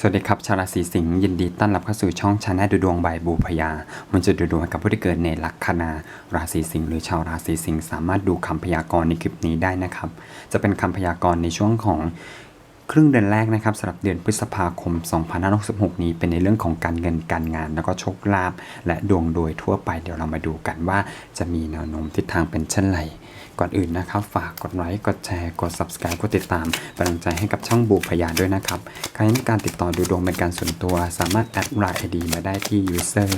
สวัสดีครับ ชาวราศีสิงห์ยินดีต้อนรับเข้าสู่ช่องชาแนลดูดวงใบบูพยามันจะดูดวงกับผู้ที่เกิดในลัคนาราศีสิงห์หรือชาวราศีสิงห์สามารถดูคำพยากรณ์ในคลิปนี้ได้นะครับ จะเป็นคำพยากรณ์ในช่วงของครึ่งเดือนแรกนะครับสำหรับเดือนพฤษภาคม 2566 นี้เป็นในเรื่องของการเงินการงาน แล้วก็โชคลาภและดวงโดยทั่วไปเดี๋ยวเรามาดูกันว่าจะมีแนวโน้มทิศทางเป็นเช่นไร ก่อนอื่นนะครับ ฝากกดไลค์กดแชร์กด subscribe กดติดตามเป็นกำลังใจให้กับช่องบูพยาด้วยนะครับ ใครมีการติดต่อดูดวงเป็นการส่วนตัว สามารถแอดไลน์ไอดีมาได้ที่ user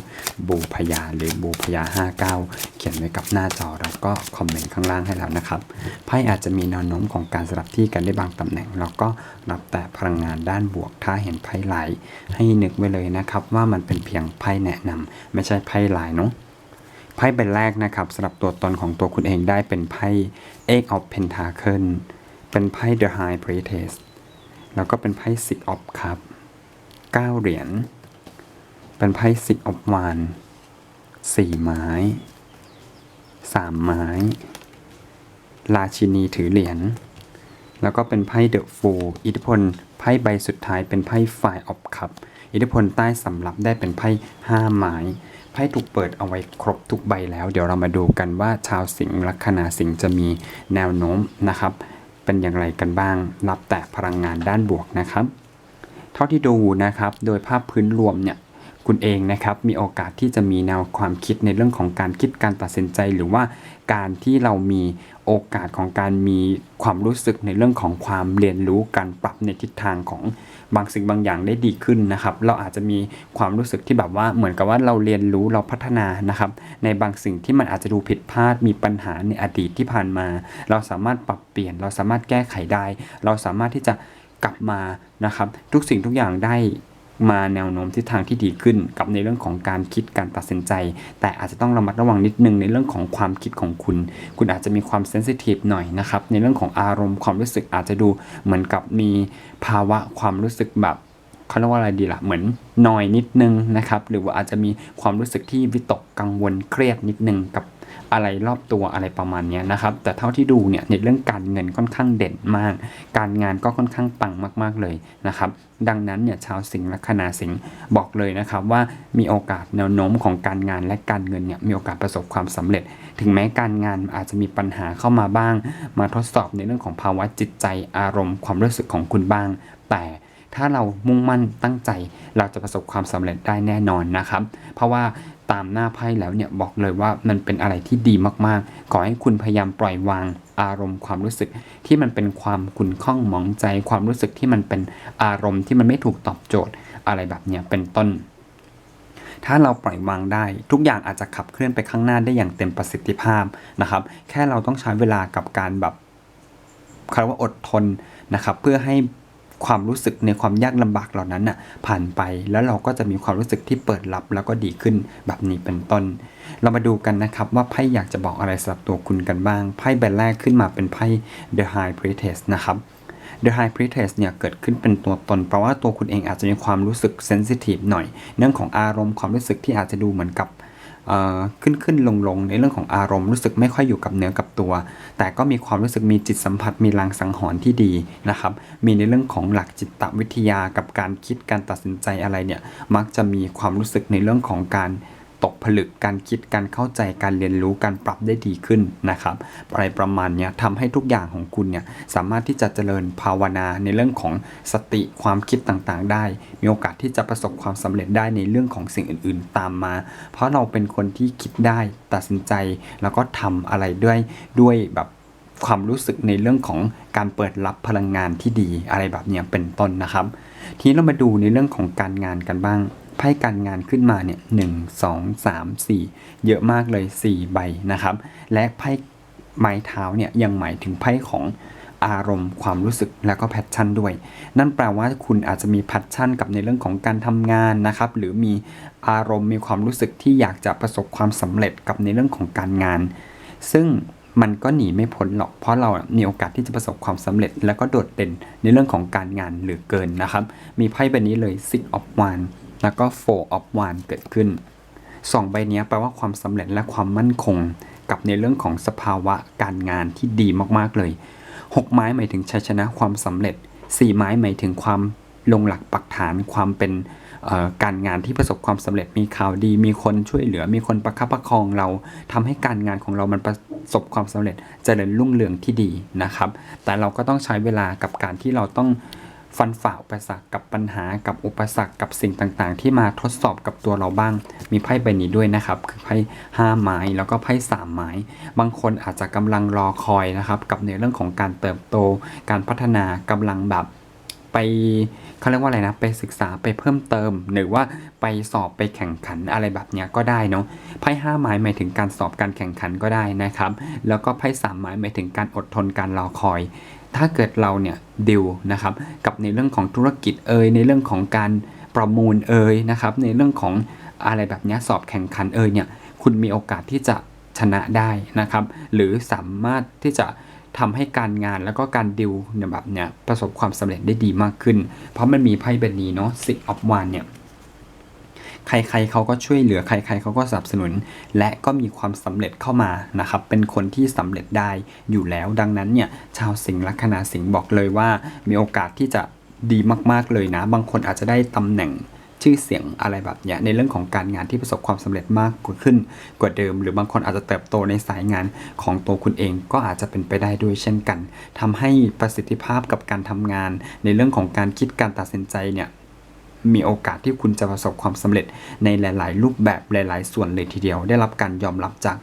บูพยาหรือบูพยา59 เขียนไว้กับหน้าจอแล้วก็คอมเมนต์ข้างล่างให้แล้วนะครับไพ่อาจจะมีแนวโน้มของการสลับที่กันได้บางตำแหน่ง แล้วก็รับแต่พลังงานด้านบวก ถ้าเห็นไพ่ลายให้นึกไว้เลยนะครับ ว่ามันเป็นเพียงไพ่แนะนำไม่ใช่ไพ่ลายเนาะ ไพ่ใบแรกนะครับสำหรับตัวตนของตัวคุณเองได้เป็นไพ่ Eight of Pentacle เป็นไพ่ The High Priestess แล้วก็เป็นไพ่ Six of Cup 9เหรียญ เป็นไพ่ Six of Wands สี่ไม้สามไม้ ราชินีถือเหรียญ แล้วก็เป็นไพ่ The Fool อิทธิพลไพ่ใบสุดท้ายเป็นไพ่ Five of Cup อิทธิพลใต้สำรับได้เป็นไพ่ห้าไม้ ไพ่ถูกเปิดเอาไว้ครบทุกใบแล้ว เดี๋ยวเรามาดูกันว่าชาวสิงห์ลัคนาสิงห์จะมีแนวโน้มนะครับ เป็นอย่างไรกันบ้างรับแต่พลังงานด้านบวกนะครับ เท่าที่ดูนะครับ โดยภาพพื้นรวมเนี่ย คุณเองนะครับมีโอกาสที่จะมีแนวความคิดในเรื่องของการคิดการตัดสินใจ หรือว่าการที่เรามีโอกาสของการมีความรู้สึกในเรื่องของความเรียนรู้การปรับในทิศทางของบางสิ่งบางอย่างได้ดีขึ้นนะครับ เราอาจจะมีความรู้สึกที่แบบว่าเหมือนกับว่าเราเรียนรู้เราพัฒนานะครับ ในบางสิ่งที่มันอาจจะดูผิดพลาดมีปัญหาในอดีตที่ผ่านมา เราสามารถปรับเปลี่ยน เราสามารถแก้ไขได้ เราสามารถที่จะกลับมานะครับ ทุกสิ่งทุกอย่างได้ มาแนวโน้มทิศทางที่ดีขึ้น กับในเรื่องของการคิดการตัดสินใจ แต่อาจจะต้องระมัดระวังนิดนึงในเรื่องของความคิดของคุณ คุณอาจจะมีความเซนซิทีฟหน่อยนะครับในเรื่องของอารมณ์ความรู้สึกอาจจะดูเหมือนกับมีภาวะความรู้สึกแบบเขาเรียกว่าอะไรดีละ่ะ เหมือนนอยนิดนึงนะครับ หรือว่าอาจจะมีความรู้สึกที่วิตกกังวลเครียดนิดนึงกับ อะไรรอบตัวอะไรประมาณนี้นะครับ แต่เท่าที่ดูเนี่ยในเรื่องการเงินค่อนข้างเด่นมาก การงานก็ค่อนข้างปังมาก ๆเลยนะครับ ดังนั้นเนี่ยชาวสิงห์ลัคนาสิงห์บอกเลยนะครับว่ามีโอกาสแนวโน้มของการงานและการเงินเนี่ยมีโอกาสประสบความสำเร็จ ถึงแม้การงานอาจจะมีปัญหาเข้ามาบ้าง มาทดสอบในเรื่องของภาวะจิตใจอารมณ์ ความรู้สึกของคุณบ้าง แต่ ถ้าเรามุ่งมั่นตั้งใจ เราจะประสบความสำเร็จได้แน่นอนนะครับ เพราะว่าตามหน้าไพ่แล้วเนี่ยบอกเลยว่ามันเป็นอะไรที่ดีมากๆ ขอให้คุณพยายามปล่อยวางอารมณ์ความรู้สึกที่มันเป็นความขุ่นข้องหมองใจ ความรู้สึกที่มันเป็นอารมณ์ที่มันไม่ถูกตอบโจทย์อะไรแบบเนี้ยเป็นต้น ถ้าเราปล่อยวางได้ทุกอย่างอาจจะขับเคลื่อนไปข้างหน้าได้อย่างเต็มประสิทธิภาพนะครับ แค่เราต้องใช้เวลากับการแบบคำว่าอดทนนะครับเพื่อให้ ความรู้สึกในความยากลำบากเหล่านั้นน่ะผ่านไปแล้วเราก็จะมีความรู้สึกที่เปิดรับแล้วก็ดีขึ้นแบบนี้เป็นต้น เรามาดูกันนะครับว่าไพ่อยากจะบอกอะไรสำหรับตัวคุณกันบ้างไพ่ใบแรกขึ้นมาเป็นไพ่ The High Priestess นะครับ The High Priestess เนี่ยเกิดขึ้นเป็นตัวตน เพราะว่าตัวคุณเองอาจจะมีความรู้สึกเซนซิทีฟหน่อย เรื่องของอารมณ์ความรู้สึกที่อาจจะดูเหมือนกับ ขึ้นขึ้นลงลงในเรื่องของอารมณ์รู้สึกไม่ค่อยอยู่กับเนื้อกับตัว แต่ก็มีความรู้สึกมีจิตสัมผัสมีลางสังหรณ์ที่ดีนะครับ มีในเรื่องของหลักจิตวิทยากับการคิดการตัดสินใจอะไรเนี่ยมักจะมีความรู้สึกในเรื่องของการ ตกผลึกการคิดการเข้าใจการเรียนรู้การปรับได้ดีขึ้นนะครับอะไรประมาณนี้ทำให้ทุกอย่างของคุณเนี่ยสามารถที่จะเจริญภาวนาในเรื่องของสติความคิดต่างๆ ได้ มีโอกาสที่จะประสบความสำเร็จได้ในเรื่องของสิ่งอื่น ๆ ตามมา เพราะเราเป็นคนที่คิดได้ตัดสินใจแล้วก็ทำอะไรด้วยด้วยแบบความรู้สึกในเรื่องของการเปิดรับพลังงานที่ดีอะไรแบบนี้เป็นต้นนะครับ ทีนี้เรามาดูในเรื่องของการงานกันบ้าง ไพ่การงานขึ้นมาเนี่ยหนึ่งสองสามสี่เยอะมากเลย4ใบนะครับ และไพ่ไม้เท้าเนี่ยยังหมายถึงไพ่ของอารมณ์ความรู้สึกแล้วก็แพชชั่นด้วย นั่นแปลว่าคุณอาจจะมีแพชชั่นกับในเรื่องของการทำงานนะครับ หรือมีอารมณ์มีความรู้สึกที่อยากจะประสบความสำเร็จกับในเรื่องของการงาน ซึ่งมันก็หนีไม่พ้นหรอก เพราะเรามีโอกาสที่จะประสบความสำเร็จ แล้วก็โดดเด่นในเรื่องของการงานหลือเกินนะครับ มีไพ่ใบนี้เลย Six of Wands แล้วก็ Four of Wands เกิดขึ้น2ใบนี้แปลว่าความสำเร็จและความมั่นคง กับในเรื่องของสภาวะการงานที่ดีมากๆเลย 6 ไม้หมายถึงชัยชนะความสำเร็จ 4 ไม้หมายถึงความลงหลักปักฐานความเป็นการงานที่ประสบความสำเร็จมีข่าวดี มีคนช่วยเหลือ มีคนประคับประคองเราทำให้การงานของเรามันประสบความสำเร็จเจริญรุ่งเรืองที่ดีนะครับ แต่เราก็ต้องใช้เวลากับการที่เราต้อง ฟันฝ่าอุปสรรคกับปัญหากับอุปสรรคกับสิ่งต่างๆ ที่มาทดสอบกับตัวเราบ้าง มีไพ่ใบนี้ด้วยนะครับ คือไพ่ห้าไม้แล้วก็ไพ่สามไม้ บางคนอาจจะกำลังรอคอยนะครับ กับในเรื่องของการเติบโต การพัฒนากำลังแบบไป เขาเรียกว่าอะไรนะ ไปศึกษาไปเพิ่มเติม หรือว่าไปสอบไปแข่งขันอะไรแบบเนี้ยก็ได้เนาะไพ่ห้าไม้หมายถึงการสอบการแข่งขันก็ได้นะครับ แล้วก็ไพ่สามไม้หมายถึงการอดทนการรอคอย ถ้าเกิดเราเนี่ยดิวนะครับกับในเรื่องของธุรกิจเอ่ยในเรื่องของการประมูลเอ่ยนะครับ ในเรื่องของอะไรแบบนี้สอบแข่งขันเอ่ยเนี่ยคุณมีโอกาสที่จะชนะได้นะครับ หรือสามารถที่จะ ทำให้การงานแล้วก็การดิวเนี่ยแบบเนี้ยประสบความสำเร็จได้ดีมากขึ้น เพราะมันมีไพ่ใบนี้เนาะ six of wands เนี่ยใครๆเขาก็ช่วยเหลือใครๆเขาก็สนับสนุน และก็มีความสำเร็จเข้ามานะครับเป็นคนที่สำเร็จได้อยู่แล้ว ดังนั้นเนี่ยชาวสิงห์ลัคนาสิงห์บอกเลยว่า มีโอกาสที่จะดีมากๆเลยนะ บางคนอาจจะได้ตำแหน่ง ชื่อเสียงอะไรแบบเนี้ยในเรื่องของการงานที่ประสบความสำเร็จมากกว่าขึ้นกว่าเดิม หรือบางคนอาจจะเติบโตในสายงานของตัวคุณเองก็อาจจะเป็นไปได้ด้วยเช่นกันทำให้ประสิทธิภาพกับการทำงาน ในเรื่องของการคิดการตัดสินใจเนี่ยมีโอกาสที่คุณจะประสบความสำเร็จในหลาย ๆ รูปแบบหลาย ๆ ส่วนเลยทีเดียว ได้รับการยอมรับจาก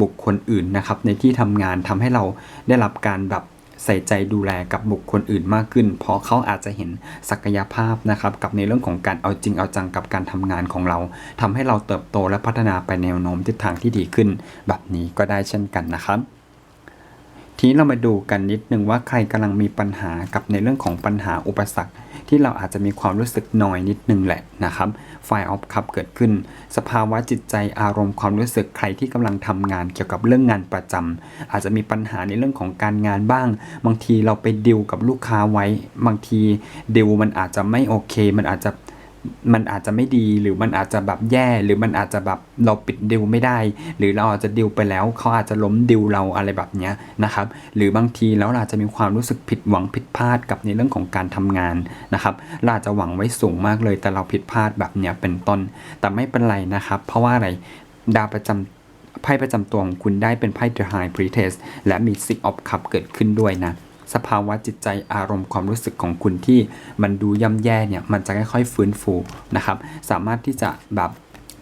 บุคคลอื่นนะครับในที่ทำงานทำให้เราได้รับการแบบ ใส่ใจดูแลกับบุคคลอื่นมากขึ้น เพราะเขาอาจจะเห็นศักยภาพนะครับกับในเรื่องของการเอาจริงเอาจังกับการทำงานของเราทำให้เราเติบโตและพัฒนาไปแนวโน้มทิศทางที่ดีขึ้น แบบนี้ก็ได้เช่นกันนะครับทีนี้เรามาดูกันนิดนึงว่าใครกำลังมีปัญหากับในเรื่องของปัญหาอุปสรรค ที่เราอาจจะมีความรู้สึกหน่อยนิดนึงแหละนะครับไฟออฟคับเกิดขึ้น สภาวะจิตใจอารมณ์ความรู้สึกใครที่กำลังทำงานเกี่ยวกับเรื่องงานประจำอาจจะมีปัญหาในเรื่องของการงานบ้าง บางทีเราไปดิวกับลูกค้าไว้ บางทีดิวมันอาจจะไม่โอเค มันอาจจะ มันอาจจะไม่ดีหรือมันอาจจะแบบแย่หรือมันอาจจะแบบเราปิดดิวไม่ได้ หรือเราอาจจะดิวไปแล้วเขาอาจจะล้มดิวเราอะไรแบบเนี้ยนะครับหรือบางทีแล้วเราอาจจะมีความรู้สึกผิดหวังผิดพลาดกับในเรื่องของการทำงานนะครับเราอาจจะหวังไว้สูงมากเลย แต่เราผิดพลาดแบบเนี้ยเป็นต้น แต่ไม่เป็นไรนะครับ เพราะว่าอะไรดาวประจำไพ่ประจำตัวของคุณได้เป็นไพ่ The High Priestess และมี Six of Cups เกิดขึ้นด้วยนะ สภาวะจิตใจอารมณ์ความรู้สึกของคุณที่มันดูย่ำแย่เนี่ยมันจะค่อยๆฟื้นฟูนะครับ สามารถที่จะแบบ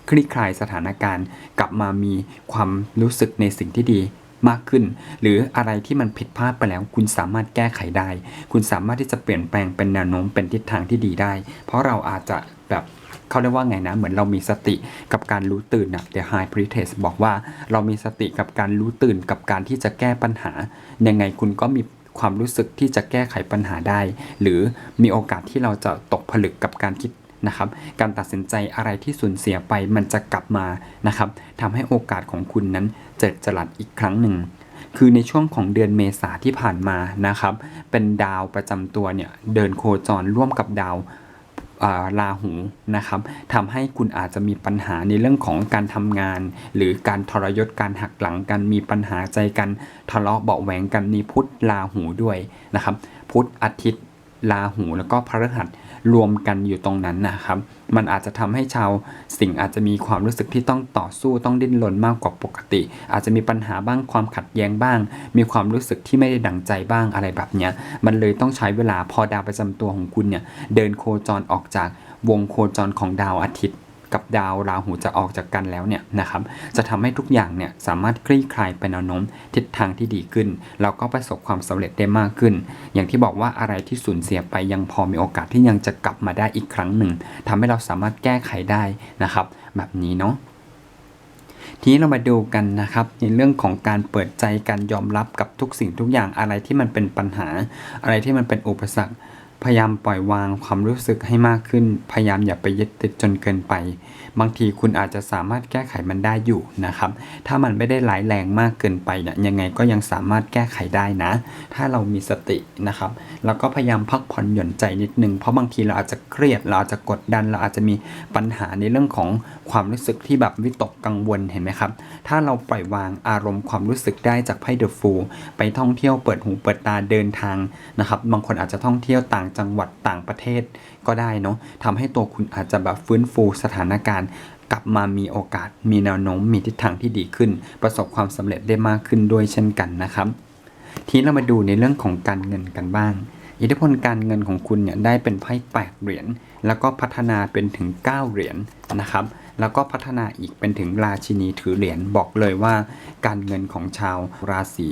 คลี่คลายสถานการณ์ กลับมามีความรู้สึกในสิ่งที่ดีมากขึ้น หรืออะไรที่มันผิดพลาดไปแล้ว คุณสามารถแก้ไขได้ คุณสามารถที่จะเปลี่ยนแปลงเป็นแนวโน้มเป็นทิศทางที่ดีได้ เพราะเราอาจจะแบบเขาเรียกว่าไงนะ เหมือนเรามีสติกับการรู้ตื่นนะ The High Priestess บอกว่าเรามีสติกับการรู้ตื่นกับการที่จะแก้ปัญหา ยังไงคุณก็มี ความรู้สึกที่จะแก้ไขปัญหาได้ หรือมีโอกาสที่เราจะตกผลึกกับการคิดนะครับ การตัดสินใจอะไรที่สูญเสียไปมันจะกลับมานะครับทำให้โอกาสของคุณนั้นเจิดจรัสอีกครั้งหนึ่ง คือในช่วงของเดือนเมษาที่ผ่านมานะครับ เป็นดาวประจำตัวเนี่ยเดินโคจรร่วมกับดาว ราหูนะครับทำให้คุณอาจจะมีปัญหาในเรื่องของการทำงาน หรือการทรยศการหักหลังกันมีปัญหาใจกันทะเลาะเบาแหวงกันมีพุธราหูด้วยนะครับ พุธอาทิตย์ราหูแล้วก็พฤหัส รวมกันอยู่ตรงนั้นนะครับ มันอาจจะทำให้ชาวสิงห์อาจจะมีความรู้สึกที่ต้องต่อสู้ต้องดิ้นรนมากกว่าปกติ อาจจะมีปัญหาบ้างความขัดแย้งบ้าง มีความรู้สึกที่ไม่ได้ดังใจบ้างอะไรแบบเนี้ยมันเลยต้องใช้เวลาพอดาวประจำตัวของคุณเนี่ยเดินโคจรออกจากวงโคจรของดาวอาทิตย์ กับดาวราหูจะออกจากกันแล้วเนี่ยนะครับจะทำให้ทุกอย่างเนี่ยสามารถคลี่คลายไปแนวโน้มทิศทางที่ดีขึ้น แล้วก็ประสบความสำเร็จได้มากขึ้น อย่างที่บอกว่าอะไรที่สูญเสียไปยังพอมีโอกาสที่ยังจะกลับมาได้อีกครั้งหนึ่งทำให้เราสามารถแก้ไขได้นะครับ แบบนี้เนาะทีนี้เรามาดูกันนะครับในเรื่องของการเปิดใจการยอมรับกับทุกสิ่งทุกอย่างอะไรที่มันเป็นปัญหา อะไรที่มันเป็นอุปสรรค พยายามปล่อยวางความรู้สึกให้มากขึ้น พยายามอย่าไปยึดติดจนเกินไปบางทีคุณอาจจะสามารถแก้ไขมันได้อยู่นะครับ ถ้ามันไม่ได้ร้ายแรงมากเกินไปเนี่ยยังไงก็ยังสามารถแก้ไขได้นะ ถ้าเรามีสตินะครับ แล้วก็พยายามพักผ่อนหย่อนใจนิดนึง เพราะบางทีเราอาจจะเครียด เราอาจจะกดดัน เราอาจจะมีปัญหาในเรื่องของความรู้สึกที่แบบวิตกกังวลเห็นไหมครับ ถ้าเราปล่อยวางอารมณ์ความรู้สึกได้จากไพ่เดอะฟูไปท่องเที่ยวเปิดหูเปิดตาเดินทางนะครับ บางคนอาจจะท่องเที่ยวต่างจังหวัดต่างประเทศ ก็ได้เนาะทำให้ตัวคุณอาจจะแบบฟื้นฟูสถานการณ์ กลับมามีโอกาส มีแนวโน้มมีทิศทางที่ดีขึ้น ประสบความสำเร็จได้มากขึ้นด้วยเช่นกันนะครับ ทีนี้เรามาดูในเรื่องของการเงินกันบ้าง อิทธิพลการเงินของคุณเนี่ยได้เป็นไพ่แปดเหรียญแล้วก็พัฒนาเป็นถึง 9 เหรียญนะครับ แล้วก็พัฒนาอีกเป็นถึงราชินีถือเหรียญบอกเลยว่า การเงินของชาวราศี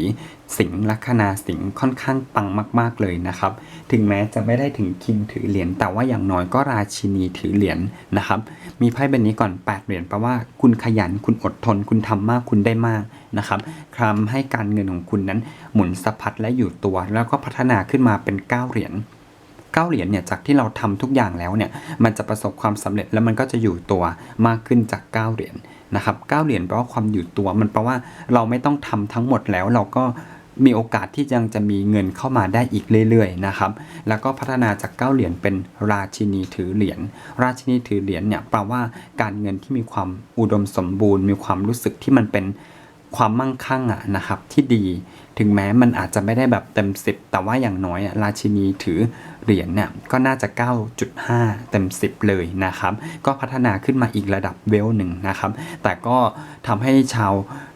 สิงห์ลัคนาสิงห์ค่อนข้างปังมาก ๆ เลยนะครับ ถึงแม้จะไม่ได้ถึงคิงถือเหรียญแต่ว่าอย่างน้อยก็ราชินีถือเหรียญนะครับ มีไพ่ใบนี้ก่อน 8 เหรียญแปลว่าคุณขยันคุณอดทน คุณทำมากคุณได้มากนะครับทำให้การเงินของคุณนั้นหมุนสะพัดและอยู่ตัว แล้วก็พัฒนาขึ้นมาเป็น 9 เหรียญ เก้าเหรียญเนี่ยจากที่เราทำทุกอย่างแล้วเนี่ยมันจะประสบความสำเร็จแล้วมันก็จะอยู่ตัวมากขึ้นจาก 9 เหรียญนะครับเเหรียญแปลว่าความอยู่ตัว มันแปลว่าเราไม่ต้องทำทั้งหมดแล้วเราก็มีโอกาสที่ยังจะมีเงินเข้ามาได้อีกเรื่อยๆนะครับ แล้วก็พัฒนาจาก9เหรียญเป็นราชินีถือเหรียญ ราชินีถือเหรียญเนี่ยแปลว่าการเงินที่มีความอุดมสมบูรณ์ มีความรู้สึกที่มันเป็นความมั่งคั่งอะนะครับที่ดี ถึงแม้มันอาจจะไม่ได้แบบเต็ม 10 แต่ว่าอย่างน้อยราชินีถือเหรียญเนี่ยก็น่าจะ 9.5 เต็ม 10 เลยนะครับ ก็พัฒนาขึ้นมาอีกระดับเวลหนึ่งนะครับ แต่ก็ทำให้ชาว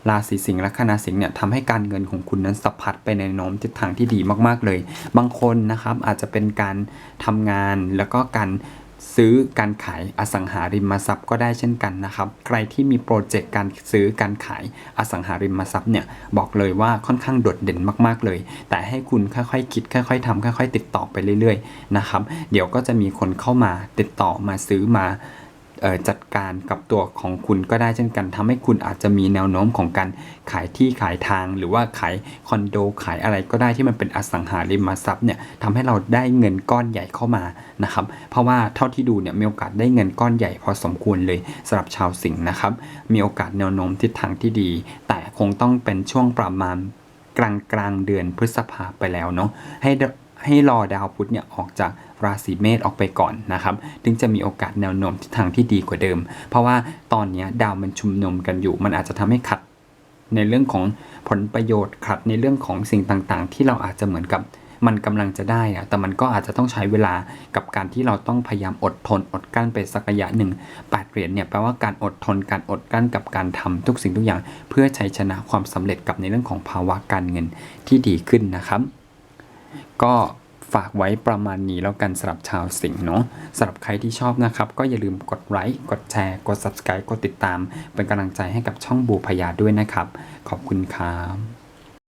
ราศีสิงห์ละคณาสิงห์เนี่ยทำให้การเงินของคุณนั้นสะพัดไปในโน้มทิศทางที่ดีมากๆเลย บางคนนะครับอาจจะเป็นการทำงานแล้วก็การ ซื้อการขายอสังหาริมทรัพย์ก็ได้เช่นกันนะครับ ใครที่มีโปรเจกต์การซื้อการขายอสังหาริมทรัพย์เนี่ยบอกเลยว่าค่อนข้างโดดเด่นมากๆเลย แต่ให้คุณค่อยๆคิดค่อยๆทำค่อย ๆ ติดต่อไปเรื่อยๆนะครับ เดี๋ยวก็จะมีคนเข้ามาติดต่อมาซื้อมา จัดการกับตัวของคุณก็ได้เช่นกันทำให้คุณอาจจะมีแนวโน้มของการขายที่ขายทาง หรือว่าขายคอนโดขายอะไรก็ได้ที่มันเป็นอสังหาริมทรัพย์เนี่ยทำให้เราได้เงินก้อนใหญ่เข้ามานะครับเพราะว่าเท่าที่ดูเนี่ยมีโอกาสได้เงินก้อนใหญ่พอสมควรเลยสำหรับชาวสิงห์นะครับ มีโอกาสแนวโน้มทิศทางที่ดี แต่คงต้องเป็นช่วงประมาณกลางกลางเดือนพฤษภาไปแล้วเนาะให้ ให้รอดาวพุธเนี่ยออกจากราศีเมษออกไปก่อนนะครับถึงจะมีโอกาสแนวโน้มทิศทางที่ดีกว่าเดิม เพราะว่าตอนนี้ดาวมันชุมนุมกันอยู่ มันอาจจะทำให้ขัดในเรื่องของผลประโยชน์ขัดในเรื่องของสิ่งต่างๆ ที่เราอาจจะเหมือนกับมันกำลังจะได้อะแต่มันก็อาจจะต้องใช้เวลากับการที่เราต้องพยายามอดทนอดกั้นไปสักระยะหนึ่งแปดเหรียญเนี่ยแปลว่าการอดทนการอดกั้นกับการทำทุกสิ่งทุกอย่าง เพื่อชัยชนะความสำเร็จกับในเรื่องของภาวะการเงินที่ดีขึ้นนะครับ ก็ฝากไว้ประมาณนี้แล้วกันสำหรับชาวสิงห์เนาะสำหรับใครที่ชอบนะครับ ก็อย่าลืมกดไลค์กดแชร์กด subscribe กดติดตาม เป็นกำลังใจให้กับช่องบูพยาด้วยนะครับ ขอบคุณครับ